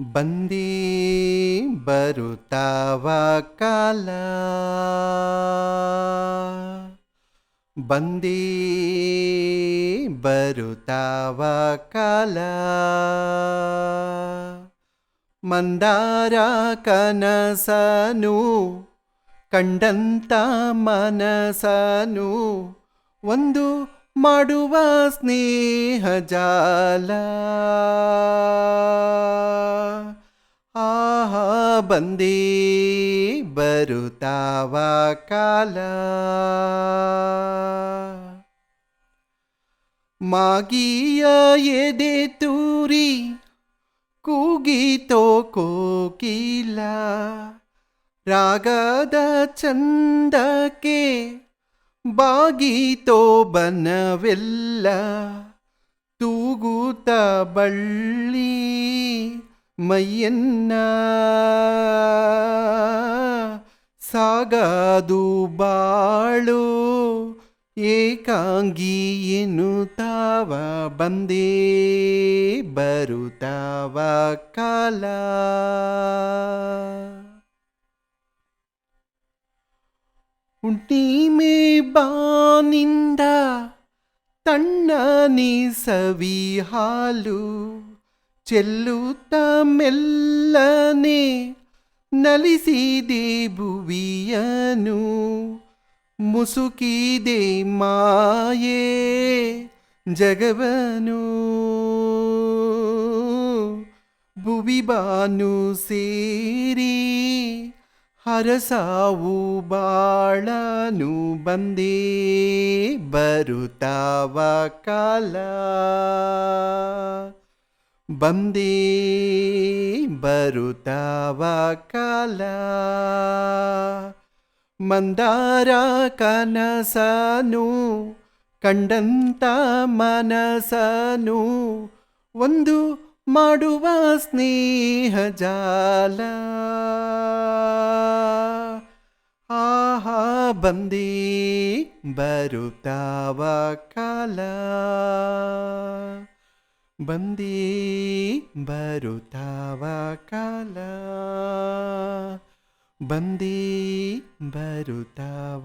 ಬಂದಿ ಬರುತ್ತಾವ ಕಾಲ. ಬಂದಿ ಬರುತ್ತಾವ ಕಾಲ. ಮಂದಾರ ಕನಸನು ಕಂಡಂತ ಮನಸನು ಒಂದು ಮಾಡುವ ಸ್ನೇಹ ಜಾಲ. ಬಂದೇ ಬರುತ್ತಾವ ಕಾಲ. ಮಾಗಿಯ ಎದೆ ತೂರಿ ಕೂಗಿತೋ ಕೋಕಿಲ ರಾಗದ ಚಂದಕ್ಕೆ ಬಾಗಿತೋ ಬನವೆಲ್ಲ. ತೂಗುತ್ತ ಬಳ್ಳಿ ಮೈಯನ್ನ ಸಾಗದು ಬಾಳು ಏಕಾಂಗಿ ಎನ್ನುತ್ತಾವ ಬಂದೇ ಬರುತ್ತಾವ ಕಾಲ. ಉಂಟಿಮೆ ಬಾನಿಂದ ತಣ್ಣನೆ ಸವಿ ಹಾಲು ಚೆಲ್ಲುತ್ತ ಮೆಲ್ಲನೆ ನಲಿಸಿದೆ ಭುವಿಯನು. ಮುಸುಕಿದೆ ಮಾಯೆ ಜಗವನು. ಭುವಿ ಬಾನು ಸೇರಿ ಹರಸಾವು ಬಾಳನು. ಬಂದೇ ಬರುತ್ತಾವ ಕಾಲ. ಬಂದೇ ಬರುತ್ತವ ಕಾಲ. ಮಂದಾರ ಕನಸನು ಕಂಡಂತ ಮನಸನು ಒಂದು ಮಾಡುವ ಸ್ನೇಹ ಜಾಲ. ಆಹಾ, ಬಂದೇ ಬರುತ್ತಾವ ಕಾಲ. बन्दी भरुता वा काला। बन्दी भरुता